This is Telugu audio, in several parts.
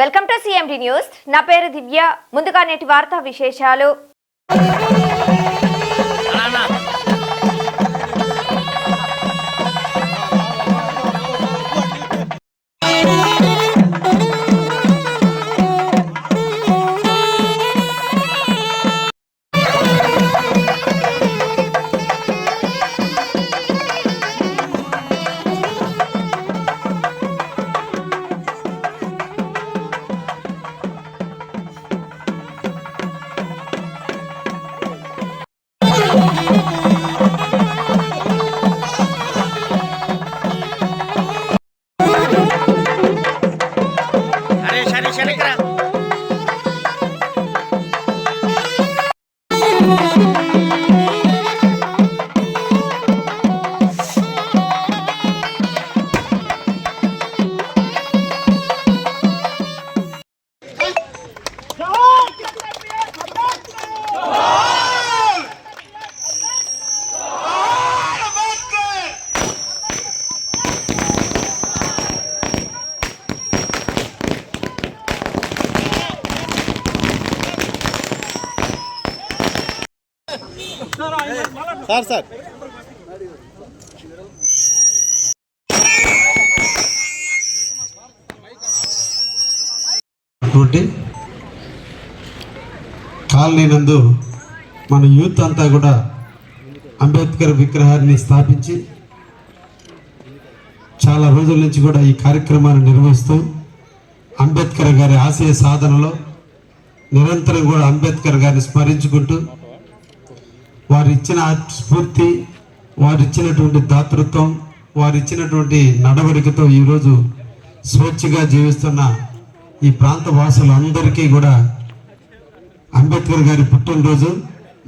Welcome to CMD news. నా పేరు దివ్య. ముందుగా నేటి వార్తా విశేషాలు. க்ஷமிக்கிறேன் సార్ సార్. అటువంటి కాలనీ నందు మన యూత్ అంతా కూడా అంబేద్కర్ విగ్రహాన్ని స్థాపించి చాలా రోజుల నుంచి కూడా ఈ కార్యక్రమాన్ని నిర్వహిస్తూ అంబేద్కర్ గారి ఆశయ సాధనలో నిరంతరం కూడా అంబేద్కర్ గారిని స్మరించుకుంటూ వారు ఇచ్చిన స్ఫూర్తి వారు ఇచ్చినటువంటి దాతృత్వం వారు ఇచ్చినటువంటి నడవడికతో ఈరోజు స్వేచ్ఛగా జీవిస్తున్న ఈ ప్రాంత వాసులందరికీ కూడా అంబేద్కర్ గారి పుట్టినరోజు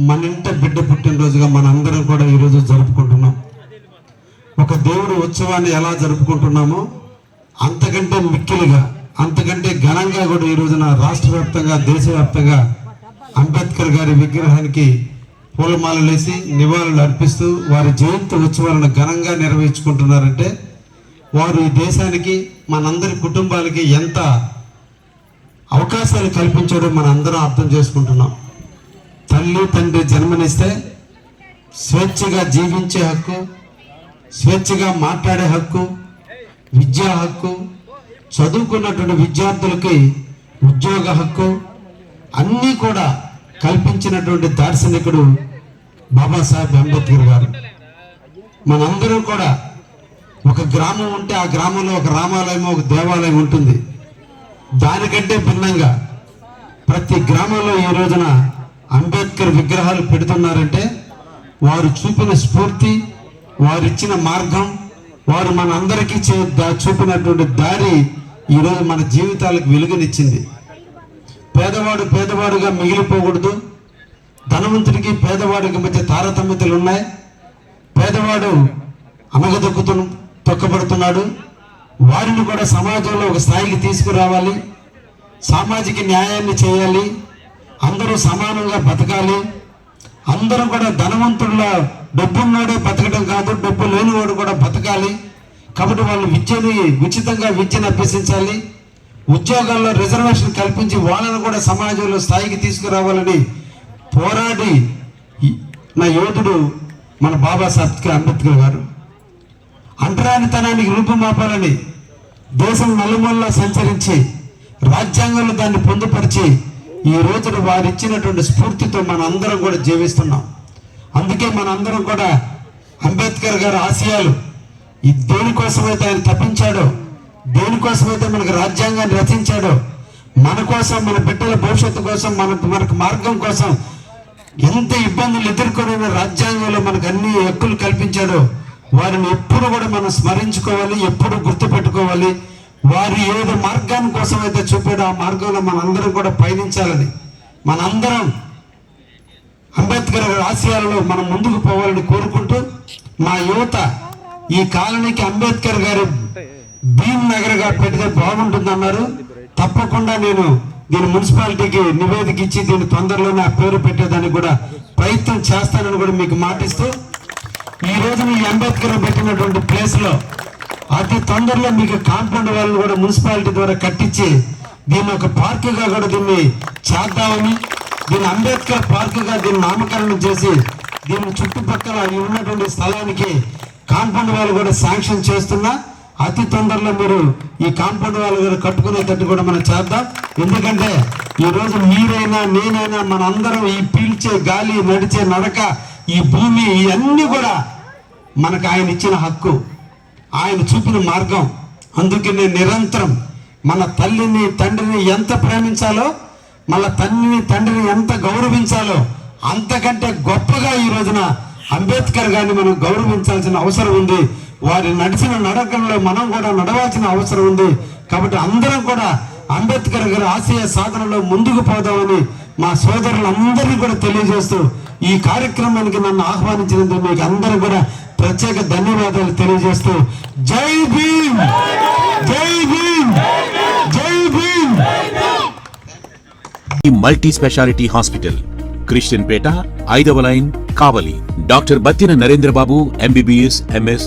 మన ఇంట బిడ్డ పుట్టినరోజుగా మనందరం కూడా ఈరోజు జరుపుకుంటున్నాం. ఒక దేవుడు ఉత్సవాన్ని ఎలా జరుపుకుంటున్నామో అంతకంటే మిక్కిలిగా అంతకంటే ఘనంగా కూడా ఈ రోజున రాష్ట్ర వ్యాప్తంగా దేశవ్యాప్తంగా అంబేద్కర్ గారి విగ్రహానికి పూలమాలలు వేసి నివాళులు అర్పిస్తూ వారి జయంతి ఉత్సవాలను ఘనంగా నిర్వహించుకుంటున్నారంటే వారు ఈ దేశానికి మనందరి కుటుంబాలకి ఎంత అవకాశాలు కల్పించడం మన అందరం అర్థం చేసుకుంటున్నాం. తల్లి తండ్రి జన్మనిస్తే స్వేచ్ఛగా జీవించే హక్కు స్వేచ్ఛగా మాట్లాడే హక్కు విద్యా హక్కు చదువుకున్నటువంటి విద్యార్థులకి ఉద్యోగ హక్కు అన్నీ కూడా కల్పించినటువంటి దార్శనికుడు బాబాసాహెబ్ అంబేద్కర్ గారు. మనందరం కూడా ఒక గ్రామం ఉంటే ఆ గ్రామంలో ఒక రామాలయం ఒక దేవాలయం ఉంటుంది. దానికంటే భిన్నంగా ప్రతి గ్రామంలో ఈ రోజున అంబేద్కర్ విగ్రహాలు పెడుతున్నారంటే వారు చూపిన స్ఫూర్తి వారు ఇచ్చిన మార్గం వారు మన అందరికీ చే- చూపినటువంటి దారి ఈరోజు మన జీవితాలకు వెలుగునిచ్చింది. పేదవాడు పేదవాడుగా మిగిలిపోకూడదు. ధనవంతుడికి పేదవాడికి మధ్య తారతమ్యతలు ఉన్నాయి. పేదవాడు అనగదొక్కుతు తొక్కబడుతున్నాడు. వారిని కూడా సమాజంలో ఒక స్థాయికి తీసుకురావాలి. సామాజిక న్యాయాన్ని చేయాలి. అందరూ సమానంగా బతకాలి. అందరూ కూడా ధనవంతుల డబ్బున్నాడే బతకడం కాదు డబ్బు లేనివాడు కూడా బతకాలి. కాబట్టి వాళ్ళు విద్యని ఉచితంగా విద్యను అభ్యసించాలి. ఉద్యోగాల్లో రిజర్వేషన్ కల్పించి వాళ్ళను కూడా సమాజంలో స్థాయికి తీసుకురావాలని పోరాడి నా యోధుడు మన బాబాసాహెబ్ అంబేద్కర్ గారు. అంటరానితనానికి రూపుమాపాలని దేశం నలుమూలలా సంచరించి రాజ్యాంగంలో దాన్ని పొందుపరిచి ఈ రోజున వారు ఇచ్చినటువంటి స్ఫూర్తితో మన అందరం కూడా జీవిస్తున్నాం. అందుకే మన అందరం కూడా అంబేద్కర్ గారి ఆశయాలు ఈ దేనికోసమైతే ఆయన తప్పించాడో దేనికోసమైతే మనకు రాజ్యాంగాన్ని రచించాడో మన కోసం మన బిడ్డల భవిష్యత్తు కోసం మన మనకు మార్గం కోసం ఎంత ఇబ్బందులు ఎదుర్కొనే రాజ్యాంగంలో మనకు అన్ని హక్కులు కల్పించాడో వారిని ఎప్పుడు కూడా మనం స్మరించుకోవాలి ఎప్పుడు గుర్తుపెట్టుకోవాలి. వారి ఏదో మార్గాన్ని కోసం అయితే చూపాడో ఆ మార్గంలో మనందరం కూడా పయనించాలని మనందరం అంబేద్కర్ ఆశయాలలో మనం ముందుకు పోవాలని కోరుకుంటూ మా యువత ఈ కాలనీకి అంబేద్కర్ గారు భీమ్ నగర్గా పెడితే బాగుంటుందన్నారు. తప్పకుండా నేను దీని మున్సిపాలిటీకి నివేదిక ఇచ్చి దీని తొందరలోనే ఆ పేరు పెట్టేదానికి కూడా ప్రయత్నం చేస్తానని కూడా మీకు మాటిస్తూ ఈ రోజు మీ అంబేద్కర్ పెట్టినటువంటి ప్లేస్లో అతి తొందరలో మీకు కాంపౌండ్ వాళ్ళు కూడా మున్సిపాలిటీ ద్వారా కట్టించి దీన్ని ఒక పార్కుగా కూడా దీన్ని చేద్దామని దీన్ని అంబేద్కర్ పార్కుగా దీన్ని నామకరణం చేసి దీని చుట్టుపక్కల ఉన్నటువంటి స్థలానికి కాంపౌండ్ వాళ్ళు కూడా శాంక్షన్ చేస్తున్నా. అతి తొందరలో మీరు ఈ కాంపౌండ్ వాళ్ళు దగ్గర కట్టుకునేటట్టు కూడా మనం చేద్దాం. ఎందుకంటే ఈ రోజు మీరైనా నేనైనా మన అందరం ఈ పీల్చే గాలి నడిచే నడక ఈ భూమి ఇవన్నీ కూడా మనకు ఆయన ఇచ్చిన హక్కు. ఆయన చూపిన మార్గం. అందుకే నేను నిరంతరం మన తల్లిని తండ్రిని ఎంత ప్రేమించాలో మన తల్లిని తండ్రిని ఎంత గౌరవించాలో అంతకంటే గొప్పగా ఈ రోజున అంబేద్కర్ గారిని మనం గౌరవించాల్సిన అవసరం ఉంది. వారి నడిచిన నడకంలో మనం కూడా నడవాల్సిన అవసరం ఉంది. కాబట్టి అందరం కూడా అంబేద్కర్ గారి ఆశయ సాధనలో ముందుకు పోదామని మా సోదరులందరినీ కూడా తెలియజేస్తూ ఈ కార్యక్రమానికి నన్ను ఆహ్వానించినందుకు మీకు అందరూ కూడా ప్రత్యేక ధన్యవాదాలు తెలియజేస్తూ జై భీమ్! జై భీమ్! జై భీమ్! ఈ multi speciality hospital Christian Peta ఐదవ line Kavali. Doctor Battina Narendrababu MBBS MS